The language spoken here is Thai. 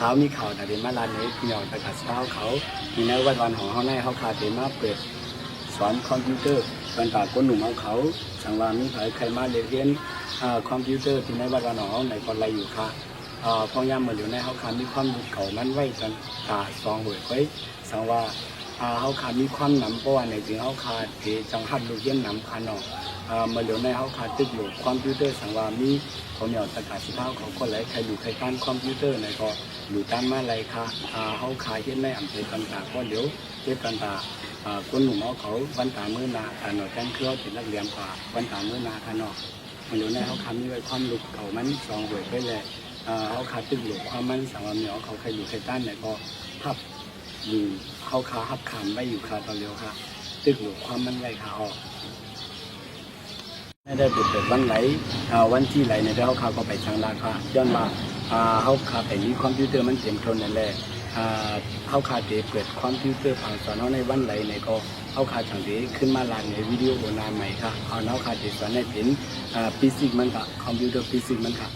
เขามีเขาแต่เดมาลานนี้พี่น้องประกาศเช้าเขาทีนี้วันวันของเขาในเขาคาเดมาเปิดสอนคอมพิวเตอร์กันตาคนหนุ่มเอาเขาสังวามีใครใครมาเรียนคอมพิวเตอร์ที่ในวันวันของเขาในคนไรอยู่ค่ะอ่าพอยามมาเหลียวในเขาคามีความเขามันไว้กันตาซองหวยไว้สังว่า เขาคาดมีความหนำเพราะว่าในจริงเขาคาเทจังหัดลูกเย็นหนำคานออ่ามาเหลียวในเขาคาดตึกอยู่คอมพิวเตอร์สังวามีเขาเหนียวตะกาศสิเท้าเขาคนไรใครอยู่ใครการคอมพิวเตอร์ในก็อยู่ต้ามมาไรค่ะอ่าเขาขายเฮ็ดในอำเภอต่างๆก็เดี๋ยวเฮ็ดต่างๆอ่าคนหนุ่มเอาเขาวันตามื้อนาอ่าหน่อยแจ้งเครื่องเป็นนักเรียนกว่าวันตามื้อนาค่ะเนาะมันอยู่ในเขาคำนี้ไว้ความลุกเขามันสองเวยไปเลยอ่าเขาขาดตึกหลวความมันสังวามีเอาเขาใครอยู่ใครต้านไหนก็พับ อยู่เขาขาหับขามไว้อยู่ค่ะตอนเร็วค่ะ ตึกหลวความมันไว้ค่ะออกไม่ได้เปิดวันไหนอ่าวันที่ไหนในเดี๋ยวเขาก็ไปทางราคาย้อนมาอ่าขาคาไปมีคอมพิวเตอร์มันเต็มทนนั่นแหละอ่าเขาคาเดเปิดคอมพิวเตอร์ผ่านสอนเขาในวันไหนในก็เขาคาทางเดขึ้นมาลานในวิดีโอโอนาใหม่ค่ะเอาเขาคาเดสอนในเป็นฟิสิกส์มันค่ะคอมพิวเตอร์ฟิสิกส์มันค่ะ